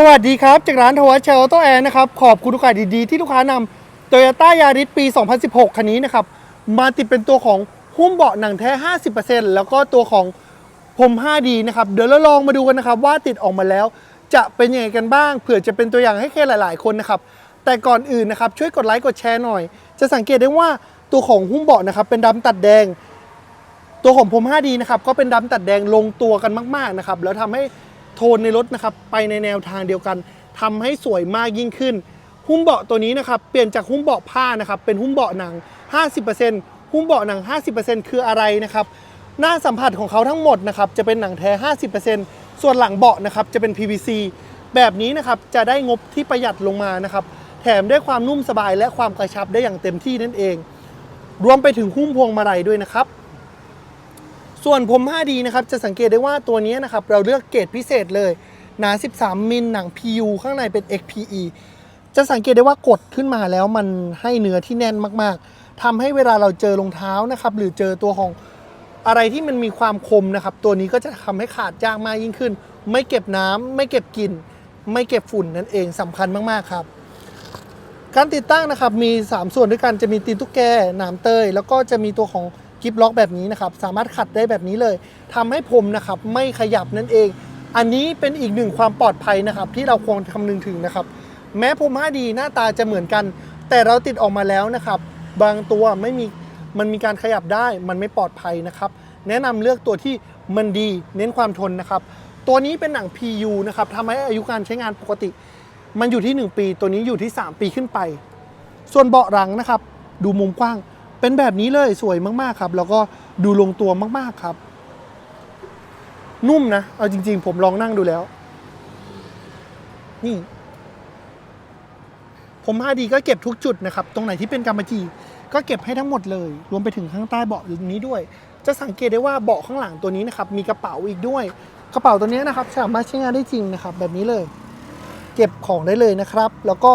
สวัสดีครับจากร้านทวัชเชลโตแอนนะครับ ขอบคุณทุกการดีๆ ที่ลูกค้านำโตโยต้ายาริสปี 2016 คันนี้นะครับ มาติดเป็นตัวของหุ้มเบาะหนังแท้ 50%แล้วก็ตัวของพรม 5D นะครับ เดี๋ยวเราลองมาดูกันนะครับ ว่าติดออกมาแล้ว จะเป็นยังไงกันบ้าง เผื่อจะเป็นตัวอย่างให้แค่หลาย ๆ คนนะครับ แต่ก่อนอื่นนะครับช่วยกดไลค์กดแชร์หน่อย จะสังเกตได้ว่าตัวของหุ้มเบาะนะครับเป็นดำตัดแดง ตัวของผม 5D นะครับก็เป็นดำตัดแดงลงตัวกันมาก ๆ นะครับแล้วทำให้ โทนในรถนะครับไปในแนวทางเดียวกันทำให้สวยมากยิ่งขึ้น หุ้มเบาะตัวนี้นะครับเปลี่ยนจากหุ้มเบาะผ้านะครับเป็นหุ้มเบาะหนัง 50%หุ้มเบาะหนัง 50%คืออะไรนะครับหน้าสัมผัสของเขาทั้งหมดนะครับจะเป็นหนังแท้ 50%ส่วนหลังเบาะนะครับจะเป็น PVC แบบนี้นะครับจะได้งบที่ประหยัดลงมานะครับแถมได้ความนุ่มสบายและความกระชับได้อย่างเต็มที่นั่นเอง รวมไปถึงหุ้มพวงมาลัยด้วยนะครับ ส่วนผม 5D นะครับจะสังเกตได้ว่าตัวนี้นะครับเราเลือกเกรดพิเศษเลยหนา 13 มิลหนัง PU ข้างในเป็น XPE จะสังเกตได้ว่ากดขึ้นมาแล้วมันให้เนื้อที่แน่นมากๆทำให้เวลาเราเจอรองเท้านะครับหรือเจอตัวของอะไรที่มันมีความคมนะครับ ตัวนี้ก็จะทำให้ขาดยากมากยิ่งขึ้น ไม่เก็บน้ำไม่เก็บกลิ่นไม่เก็บฝุ่นนั่นเองสำคัญมากๆครับ การติดตั้งนะครับมี 3 ส่วนด้วยกันจะมีตีนตุ๊กแกหนามเตย แล้วก็จะมีตัวของ กิฟล็อกแบบนี้นะครับ สามารถขัดได้แบบนี้เลยทำให้ผมนะครับไม่ขยับนั่นเอง อันนี้เป็นอีกหนึ่งความปลอดภัยนะครับ ที่เราควรคำนึงถึงนะครับ แม้ผม 5D หน้าตาจะเหมือนกัน แต่เราติดออกมาแล้วนะครับ บางตัวไม่มีมันมีการขยับได้มันไม่ปลอดภัยนะครับ แนะนำเลือกตัวที่มันดีเน้นความทนนะครับ ตัวนี้เป็นหนัง PU นะครับทำให้อายุการใช้งานปกติ มันอยู่ที่ 1 ปี ตัวนี้อยู่ที่ 3 ปีขึ้นไป ส่วนเบาะหลังนะครับ ดูมุมกว้าง เป็นแบบนี้เลยสวยมากๆครับ แล้วก็ดูลงตัวมากๆครับ นุ่มนะ เอาจริง ๆ ผมลองนั่งดูแล้ว นี่ ผม 5D ก็เก็บทุกจุดนะครับ ตรงไหนที่เป็นกำมจีก็เก็บให้ทั้งหมดเลย รวมไปถึงข้างใต้เบาะนี้ด้วย จะสังเกตได้ว่าเบาะข้างหลังตัวนี้นะครับ มีกระเป๋าอีกด้วย กระเป๋าตัวนี้นะครับ สามารถใช้งานได้จริงนะครับ แบบนี้เลย เก็บของได้เลยนะครับ แล้วก็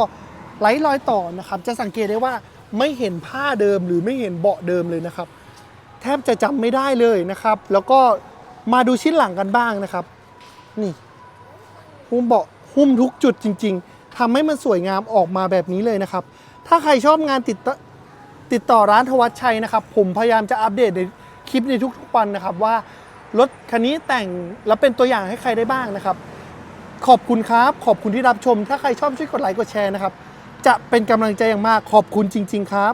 ไร้รอยต่อนะครับ จะสังเกตได้ว่า ไม่เห็นผ้าเดิมหรือไม่เห็นเบาะเดิมเลยนะครับ แทบจะจำไม่ได้เลยนะครับ แล้วก็มาดูชิ้นหลังกันบ้างนะครับ นี่หุ้มเบาะหุ้มทุกจุดจริง ๆทำให้มันสวยงามออกมาแบบนี้เลยนะครับ ถ้าใครชอบงานติดต่อติดต่อร้านทวัชชัยนะครับ ผมพยายามจะอัปเดตในคลิปในทุกๆวันนะครับว่ารถคันนี้แต่งแล้วเป็นตัวอย่างให้ใครได้บ้างนะครับ ขอบคุณครับ ขอบคุณที่รับชม ถ้าใครชอบช่วยกดไลค์กดแชร์นะครับ จะเป็นกำลังใจอย่างมากขอบคุณจริง ๆ ครับ